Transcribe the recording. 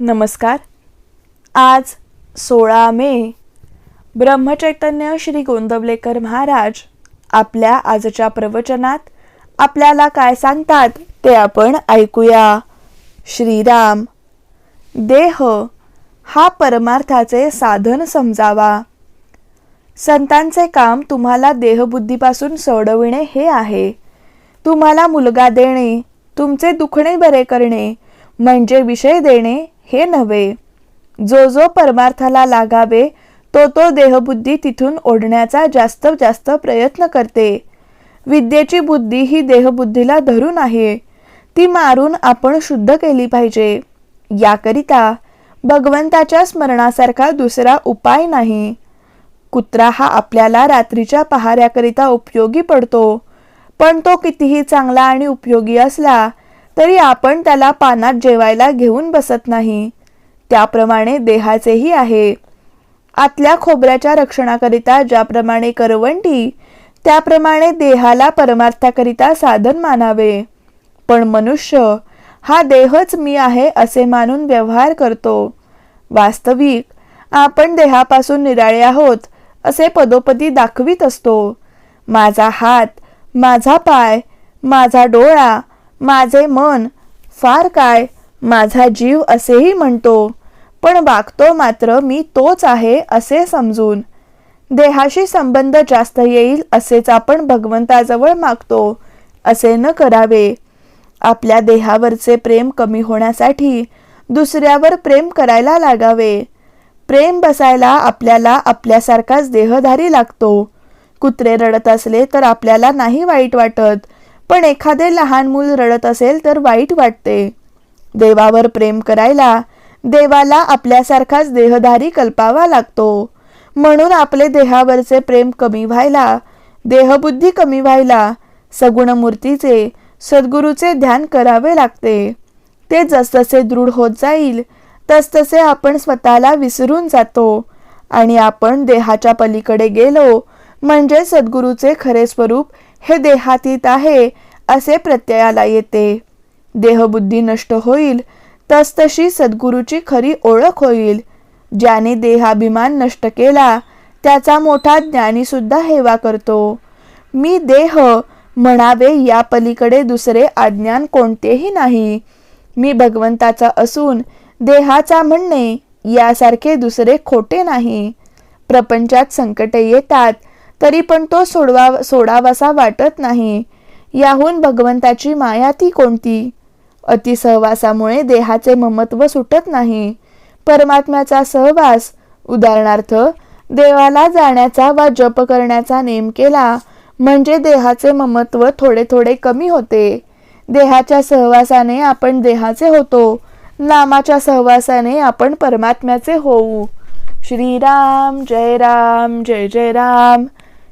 नमस्कार. आज सोळा मे ब्रह्मचैतन्य श्री गोंदवलेकर महाराज आपल्या आजच्या प्रवचनात आपल्याला काय सांगतात ते आपण ऐकूया. श्रीराम देह हा परमार्थाचे साधन समजावा. संतांचे काम तुम्हाला देहबुद्धीपासून सोडविणे हे आहे. तुम्हाला मुलगा देणे तुमचे दुखणे बरे करणे म्हणजे विषय देणे हे नव्हे. जो जो परमार्थाला लागावे तो तो देहबुद्धी तिथून ओढण्याचा जास्त जास्त प्रयत्न करते. विद्येची बुद्धी ही देहबुद्धीला धरून आहे. ती मारून आपण शुद्ध केली पाहिजे. याकरिता भगवंताच्या स्मरणासारखा दुसरा उपाय नाही. कुत्रा हा आपल्याला रात्रीच्या पहाऱ्याकरिता उपयोगी पडतो. पण तो कितीही चांगला आणि उपयोगी असला तरी आपण त्याला पानात जेवायला घेऊन बसत नाही. त्याप्रमाणे देहाचेही आहे. आतल्या खोबऱ्याच्या रक्षणाकरिता ज्याप्रमाणे करवंटी त्याप्रमाणे देहाला परमार्थाकरिता साधन मानावे. पण मनुष्य हा देहच मी आहे असे मानून व्यवहार करतो. वास्तविक आपण देहापासून निराळे आहोत असे पदोपदी दाखवित असतो. माझा हात माझा पाय माझा डोळा माझे मन फार काय माझा जीव असेही म्हणतो पण वागतो मात्र मी तोच आहे असे समजून. देहाशी संबंध जास्त येईल असेच आपण भगवंताजवळ मागतो असे न करावे. आपल्या देहावरचे प्रेम कमी होण्यासाठी दुसऱ्यावर प्रेम करायला लागावे. प्रेम बसायला आपल्याला आपल्यासारखाच देहधारी लागतो. कुत्रे रडत असले तर आपल्याला नाही वाईट वाटत. पण एखादे लहान मूल रडत असेल तर वाईट वाटते. देवावर प्रेम करायला देवाला आपल्यासारखाच देहधारी कल्पावा लागतो. म्हणून आपले देहावरचे प्रेम कमी व्हायला देहबुद्धी कमी व्हायला सगुण मूर्तीचे सद्गुरूचे ध्यान करावे लागते. ते जसजसे दृढ होत जाईल तसतसे आपण स्वतःला विसरून जातो. आणि आपण देहाच्या पलीकडे गेलो म्हणजे सद्गुरूचे खरे स्वरूप हे देहातीत आहे असे प्रत्ययाला येते. देहबुद्धी नष्ट होईल तसतशी सद्गुरूची खरी ओळख होईल. ज्याने देहाभिमान नष्ट केला त्याचा मोठा ज्ञानीसुद्धा हेवा करतो. मी देह म्हणावे या पलीकडे दुसरे आज्ञान कोणतेही नाही. मी भगवंताचा असून देहाचा म्हणणे यासारखे दुसरे खोटे नाही. प्रपंचात संकटे येतात तरी पण तो सोडवा सोडावासा वाटत नाही. याहून भगवंताची माया ती कोणती? अतिसहवासामुळे देहाचे ममत्व सुटत नाही. परमात्म्याचा सहवास उदाहरणार्थ देवाला जाण्याचा वा जप करण्याचा नेम केला म्हणजे देहाचे ममत्व थोडे थोडे कमी होते. देहाच्या सहवासाने आपण देहाचे होतो. नामाच्या सहवासाने आपण परमात्म्याचे होऊ. श्रीराम जय राम जय जय राम.